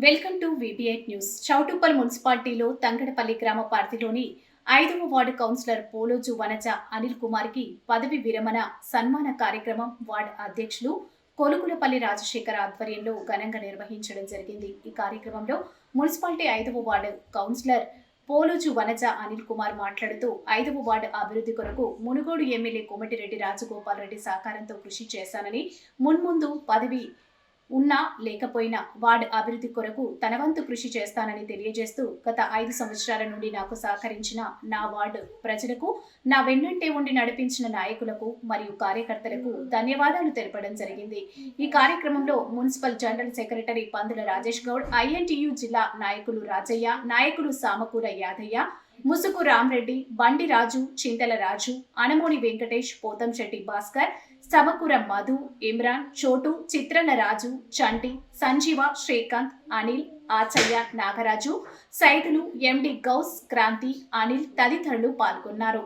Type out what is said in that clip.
Welcome to విబిఐట్ news Choutuppal మున్సిపాలిటీలో తంగడపల్లి గ్రామ పరిధిలోని ఐదవ వార్డు కౌన్సిలర్ పోలోజు వనజ అనిల్ కుమార్కి పదవి విరమణ సన్మాన కార్యక్రమం వార్డు అధ్యక్షులు కొలుకులపల్లి రాజశేఖర్ ఆధ్వర్యంలో ఘనంగా నిర్వహించడం జరిగింది. ఈ కార్యక్రమంలో మున్సిపాలిటీ ఐదవ వార్డు కౌన్సిలర్ పోలోజు వనజ అనిల్ కుమార్ మాట్లాడుతూ ఐదవ వార్డు అభివృద్ధి కొరకు మునుగోడు ఎమ్మెల్యే కోమటిరెడ్డి రాజగోపాల్ రెడ్డి సహకారంతో కృషి చేశానని మున్ముందు పదవి ఉన్నా లేకపోయినా వార్డు అభివృద్ధి కొరకు తన వంతు కృషి చేస్తానని తెలియజేస్తూ గత ఐదు సంవత్సరాల నుండి నాకు సహకరించిన నా వార్డు ప్రజలకు నా వెన్నంటే ఉండి నడిపించిన నాయకులకు మరియు కార్యకర్తలకు ధన్యవాదాలు తెలపడం జరిగింది. ఈ కార్యక్రమంలో మున్సిపల్ జనరల్ సెక్రటరీ పందుల రాజేష్ గౌడ్ ఐఎన్టీయు జిల్లా నాయకులు రాజయ్య నాయకులు సామకూర యాదయ్య ముసుగు రామ్రెడ్డి బండి రాజు చింతల రాజు అనమోని వెంకటేష్ పోతంశెట్టి భాస్కర్ సమకూర మధు ఇమ్రాన్ చోటు చిత్రన రాజు చంటి సంజీవ శ్రీకాంత్ అనిల్ ఆచయ్య నాగరాజు సైదులు ఎండి గౌస్ క్రాంతి అనిల్ తదితరులు పాల్గొన్నారు.